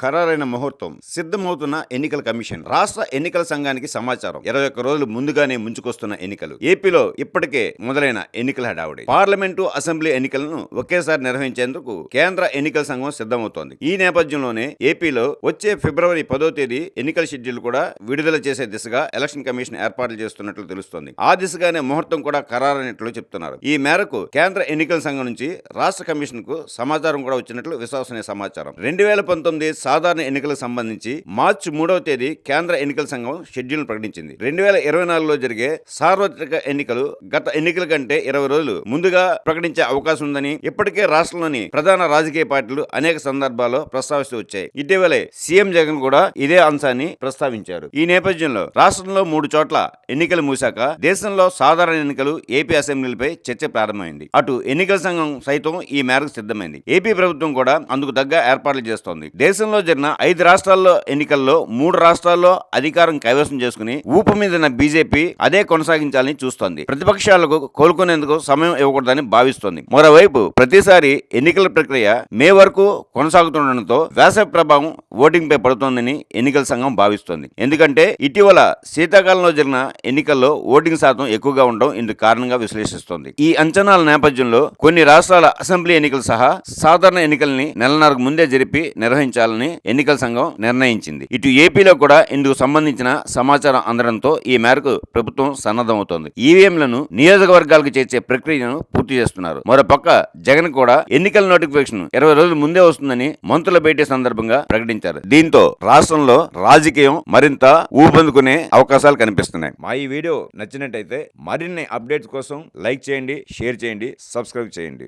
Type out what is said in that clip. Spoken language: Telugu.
ఖరారైన ముహూర్తం సిద్ధమవుతున్న ఎన్నికల కమిషన్ రాష్ట్ర ఎన్నికల సంఘానికి సమాచారం. ఇరవై ఒక్క రోజులు ముందుగానే ముంచుకొస్తున్న ఎన్నికలు. ఏపీలో ఇప్పటికే మొదలైన ఎన్నికల హడావుడి. పార్లమెంటు అసెంబ్లీ ఎన్నికలను ఒకేసారి నిర్వహించేందుకు కేంద్ర ఎన్నికల సంఘం సిద్ధమవుతోంది. ఈ నేపథ్యంలోనే ఏపీలో వచ్చే ఫిబ్రవరి పదో తేదీ ఎన్నికల షెడ్యూల్ కూడా విడుదల చేసే దిశగా ఎలక్షన్ కమిషన్ ఏర్పాట్లు చేస్తున్నట్లు తెలుస్తోంది. ఆ దిశగానే ముహూర్తం కూడా ఖరారైనట్లు చెప్తున్నారు. ఈ మేరకు కేంద్ర ఎన్నికల సంఘం నుంచి రాష్ట్ర కమిషన్కు సమాచారం కూడా వచ్చినట్లు విశ్వసనీయ సమాచారం. రెండు వేల పంతొమ్మిది సాధారణ ఎన్నికలకు సంబంధించి మార్చి మూడవ తేదీ కేంద్ర ఎన్నికల సంఘం షెడ్యూల్ ప్రకటించింది. రెండు వేల ఇరవై నాలుగులో జరిగే సార్వత్రిక ఎన్నికలు గత ఎన్నికల కంటే ఇరవై రోజులు ముందుగా ప్రకటించే అవకాశం ఉందని ఇప్పటికే రాష్ట్రంలోని ప్రధాన రాజకీయ పార్టీలు అనేక సందర్భాల్లో ప్రస్తావిస్తూ వచ్చాయి. ఇటీవలే సీఎం జగన్ కూడా ఇదే అంశాన్ని ప్రస్తావించారు. ఈ నేపథ్యంలో రాష్ట్రంలో మూడు చోట్ల ఎన్నికలు మూశాక దేశంలో సాధారణ ఎన్నికలు ఏపీ అసెంబ్లీలపై చర్చ ప్రారంభమైంది. అటు ఎన్నికల సంఘం సైతం ఈ మేరకు సిద్ధమైంది. ఏపీ ప్రభుత్వం కూడా అందుకు తగ్గ ఏర్పాట్లు చేస్తోంది. దేశంలో జరిగిన ఐదు రాష్ట్రాల్లో ఎన్నికల్లో మూడు రాష్ట్రాల్లో అధికారం కైవసం చేసుకుని ఊపు మీద బీజేపీ అదే కొనసాగించాలని చూస్తోంది. ప్రతిపక్షాలకు కోలుకునేందుకు సమయం ఇవ్వకూడదని భావిస్తోంది. మరోవైపు ప్రతిసారి ఎన్నికల ప్రక్రియ మే వరకు కొనసాగుతుండటంతో వేసవి ప్రభావం ఓటింగ్ పై పడుతోందని ఎన్నికల సంఘం భావిస్తోంది. ఎందుకంటే ఇటీవల శీతాకాలంలో జరిగిన ఎన్నికల్లో ఓటింగ్ శాతం ఎక్కువగా ఉండడం ఇందుకు కారణంగా విశ్లేషిస్తోంది. ఈ అంచనాల నేపథ్యంలో కొన్ని రాష్ట్రాల అసెంబ్లీ ఎన్నికలు సహా సాధారణ ఎన్నికల్ని నెలన్నరకు ముందే జరిపి నిర్వహించాలని ఎన్నికల సంఘం నిర్ణయించింది. ఇటు ఏపీలో కూడా ఇందుకు సంబంధించిన సమాచారం అందడంతో ఈ మేరకు ప్రభుత్వం సన్నద్ధమవుతోంది. ఈవీఎంలను నియోజకవర్గాలకు చేర్చే ప్రక్రియను పూర్తి చేస్తున్నారు. మరోపక్క జగన్ కూడా ఎన్నికల నోటిఫికేషన్ ఇరవై రోజుల ముందే వస్తుందని మంత్రుల భేటీ సందర్భంగా ప్రకటించారు. దీంతో రాష్ట్రంలో రాజకీయం మరింత ఊపందుకునే అవకాశాలు కనిపిస్తున్నాయి. మా ఈ వీడియో నచ్చినట్టయితే మరిన్ని అప్డేట్స్ కోసం లైక్ చేయండి షేర్ చేయండి సబ్స్క్రైబ్ చేయండి.